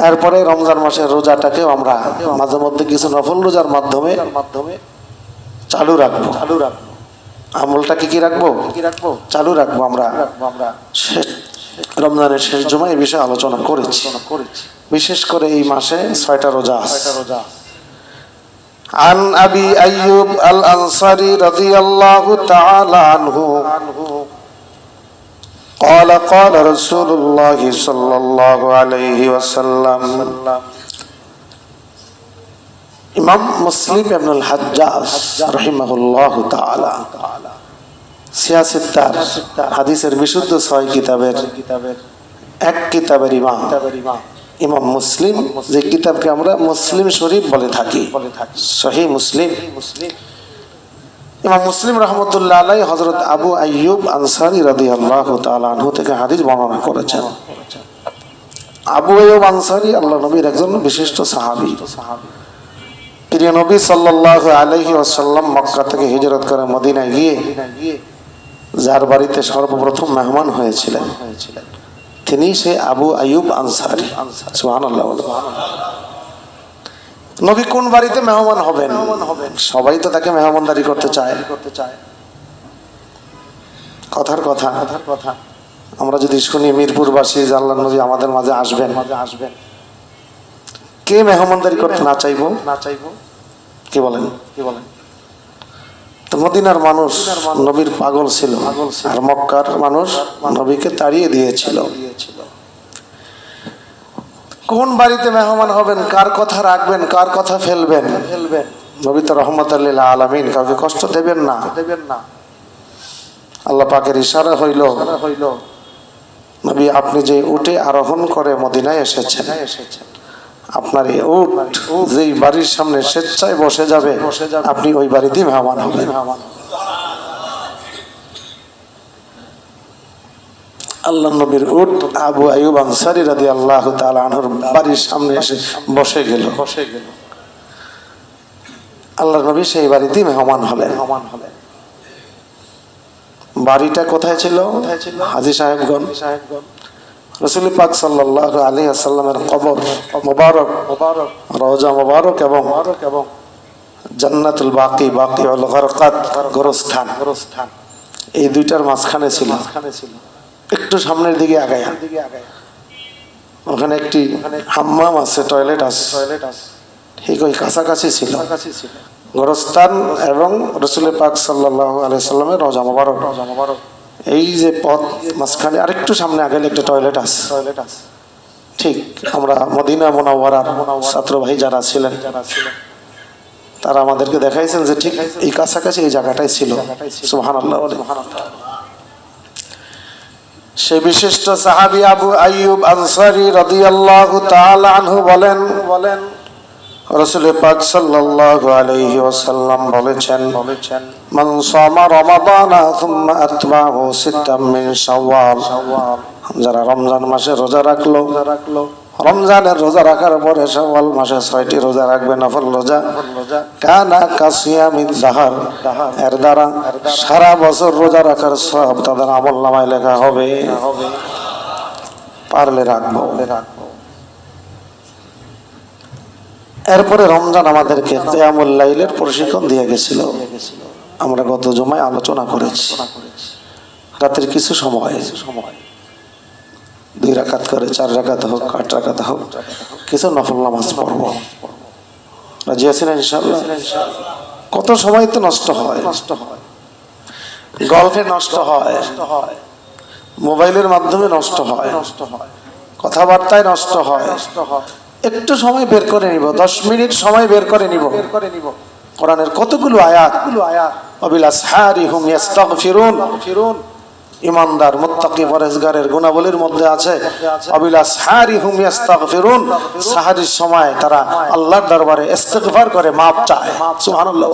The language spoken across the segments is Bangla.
এরপরে রমজান মাসের রোজাটাকেও আমরা মাঝে মধ্যে কিছু নফল রোজার মাধ্যমে মাধ্যমে চালু রাখবো চালু রাখবো আমলটাকে কি রাখবো কি রাখবো চালু রাখবো আমরা আমরা শেষ রমজানের শেষ জমা এই বিষয়ে আলোচনা করেছি বিশেষ করে এই মাসে ছয়টা রোজা ছয়টা রোজা عن أبي أيوب الأنصاري رضي الله تعالى عنه قال قال رسول الله صلى الله عليه وسلم ইমাম মুসলিম ইবনুল হাজ্জাজ রাহিমাহুল্লাহ তাআলা সিয়াসিত্তার হাদিসের বিশুদ্ধ ছয় কিতাবের এক কিতাবের ইমাম ইমাম মুসলিম যে কিতাবকে আমরা মুসলিম শরীফ বলে থাকি সহি মুসলিম ইমাম মুসলিম রহমতুল্লাহ আলাই হজরত আবু আইয়ুব আনসারি রাদি আল্লাহ আনহু থেকে হাদিস বর্ণনা করেছেন। আবু আইয়ুব আনসারি আল্লাহ নবীর একজন বিশিষ্ট সাহাবি। প্রিয় নবী সাল্লাহ আলহি আসাল্লাম মক্কা থেকে হিজরত করে মদিনায় গিয়ে যার বাড়িতে সর্বপ্রথম মেহমান হয়েছিলেন। তিনি সে আবু আয়ুব আনসারি। সুহান আল্লাহ নবী কোন বাড়িতে মেহমান হবেন? সবাই তো তাকে মেহমানদারি করতে চায়। করতে চায়। কথার কথা। কথার কথা। আমরা যদি শুনি মিরপুরবাসী যে আল্লাহ নবী আমাদের মাঝে আসবেন। মাঝে আসবেন। কে মেহমানদারি করতে না চাইব? না চাইব? কি বলেন? কি বলেন? তো মদিনার মানুষ নবীর পাগল ছিল। আর মক্কার মানুষ নবীকে তাড়িয়ে দিয়েছিল। কোন বাড়িতে মেহমান হবেন? কার কথা রাখবেন? কার কথা ফেলবেন? ফেলবেন। রহমত আল্লাহ আলমিন কাউকে কষ্ট দেবেন না। দেবেন না। আল্লাহ পাকের ইশারা হইল হইল নবী আপনি যে উঠে আরোহণ করে মদিনায় এসেছেন এসেছেন। আপনার এই উট যেই বাড়ির সামনে স্বেচ্ছায় বসে যাবে আপনি ওই বাড়িতেই মেহমান হবেন। আল্লাহ নবীর উট আবু আয়ুব আনসারি রাদি আল্লাহ আনহুর বাড়ির সামনে এসে বসে গেল। বসে গেল। আল্লাহ নবী সেই বাড়িতেই মেহমান হলেন। মেহমান হলেন। বাড়িটা কোথায় ছিল? হাজি সাহেবগঞ্জ রসুল পাক সাল্লাহ আলী আসাল্লামের কবর মোবারক মোবারক। রওজা মোবারক এবং এবং জান্নাতুল বাকি বাকি হল গরকাত গোরস্থান। গোরস্থান। এই দুইটার মাঝখানে ছিল। মাঝখানে ছিল। একটু সামনের দিকে আগায়া। ওখানে একটি হাম্মাম আছে টয়লেট আছে। টয়লেট আছে ঠিক ওই কাছাকাছি ছিল। গোরস্থান এবং রসুল পাক সাল্লাহ আলিয়া সাল্লামের রওজা মোবারক। রওজা মোবারক এই যে পথ মাঝখানে আরেকটু সামনে আগে একটা টয়লেট আছে। টয়লেট আছে ঠিক আমরা মদিনা মোনাওয়ারার ছাত্র ভাই যারা ছিলেন, তারা আমাদেরকে দেখাইছেন যে ঠিক এই কাছাকাছি এই জায়গাটাই ছিল। সুহান আল্লাহ সে বিশিষ্ট সাহাবি আবু আইয়ুব আনসারি রাদিয়াল্লাহু তাআলা আনহু বলেন বলেন রসুল পাক সাল্লাল্লাহু আলাইহি ওয়াসাল্লাম বলেছেন বলেছেন মান সামা রমাদানা থুম্মা আতবাহু সিত্তাম মিন শাওয়াল। যারা রমজান মাসে রোজা রাখল রাখল রমজানের রোজা রাখার পরে শাওয়াল মাসে ছয়টি রোজা রাখবে, নফল রোজা। কানা কাসিয়ামিন দাহার। এর দ্বারা সারা বছর রোজা রাখার সব তাদের আমল নামায় লেখা হবে। পারলে রাখব। রাখব এরপরে রমজান আমাদেরকে কেয়ামুল লাইলের প্রশিক্ষণ দিয়ে গেছিল। আমরা গত জমায় আলোচনা করেছি। রাতের কিছু সময় সময়। দুই রাকাত করে, চার রাকাত হোক, আট রাকাত হোক, কিছু নফল নামাজ পড়ব। রাজি আছেন ইনশাল্লাহ কত সময় তো নষ্ট হয়। নষ্ট হয় গল্পে নষ্ট হয়, মোবাইলের মাধ্যমে নষ্ট হয় নষ্ট হয় কথাবার্তায় নষ্ট হয়। নষ্ট হয় একটু সময় বের করে নিব, দশ মিনিট সময় বের করে নিব। কোরআনের কতগুলো আয়াত? আয়াত অবিলাস হারি হুম ফিরুন ফিরুন ইমানদার মুত্তাকি পরেজগারের গুণাবলীর মধ্যে আছে অবিলাস হারি হুম ফিরুন সাহারির সময় তারা আল্লাহর দরবারে ইস্তেগফার করে মাপ চায় সুবহানাল্লাহ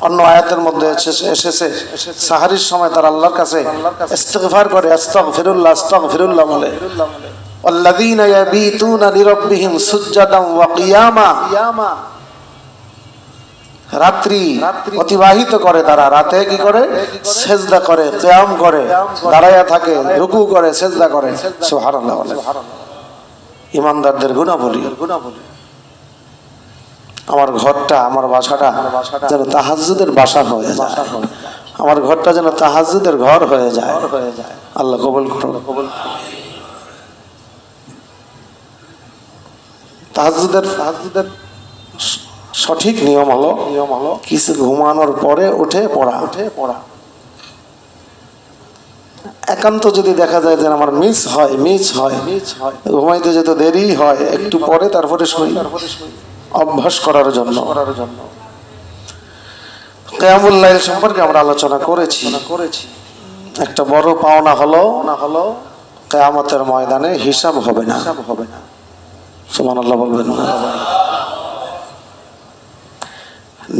অন্য আয়াতের মধ্যে এসেছে সাহারির সময় তার আল্লাহর কাছে ইস্তেগফার করে আস্তাগফিরুল্লাহ আস্তাগফিরুল্লাহ বলে والذين يبيتون لربهم سجدا وقياما রাত্রি অতিবাহিত করে তারা। রাতে কি করে? সেজদা করে ক্যাম করে, দাঁড়াইয়া থাকে, রুকু করে, সেজদা করে। সুবহানাল্লাহ ইমানদারদের গুণাবলী। আমার ঘরটা, আমার বাসাটা যেন তাহাজ্জুদের বাসা হয়ে যায়। আমার ঘরটা যেন তাহাজ্জুদের ঘর হয়ে যায়। আল্লাহ কবুল করুন। তাহাজ্জুদের তাহাজ্জুদের সঠিক নিয়ম হলো নিয়ম হলো কিছু ঘুমানোর পরে উঠে পড়া। উঠে পড়া একান্ত যদি দেখা যায় যে আমার মিস হয় মিস হয় মিস হয় ঘুমাইতে যেতে দেরি হয়, একটু পরে তারপরে শুই। অভ্যাস করার জন্য। করার জন্য কেয়ামুল্লাহ সম্পর্কে আমরা আলোচনা করেছি। করেছি একটা বড় পাওনা হলো না হলো কেয়ামতের ময়দানে হিসাব হবে না হিসাব হবে না। সুবহানাল্লাহ বলবেন না।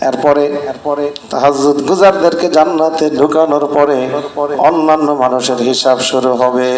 এরপরে এরপরে তাহাজুদ গুজারদেরকে জান্নাতে ঢুকানোর পরে অন্যান্য মানুষের হিসাব শুরু হবে।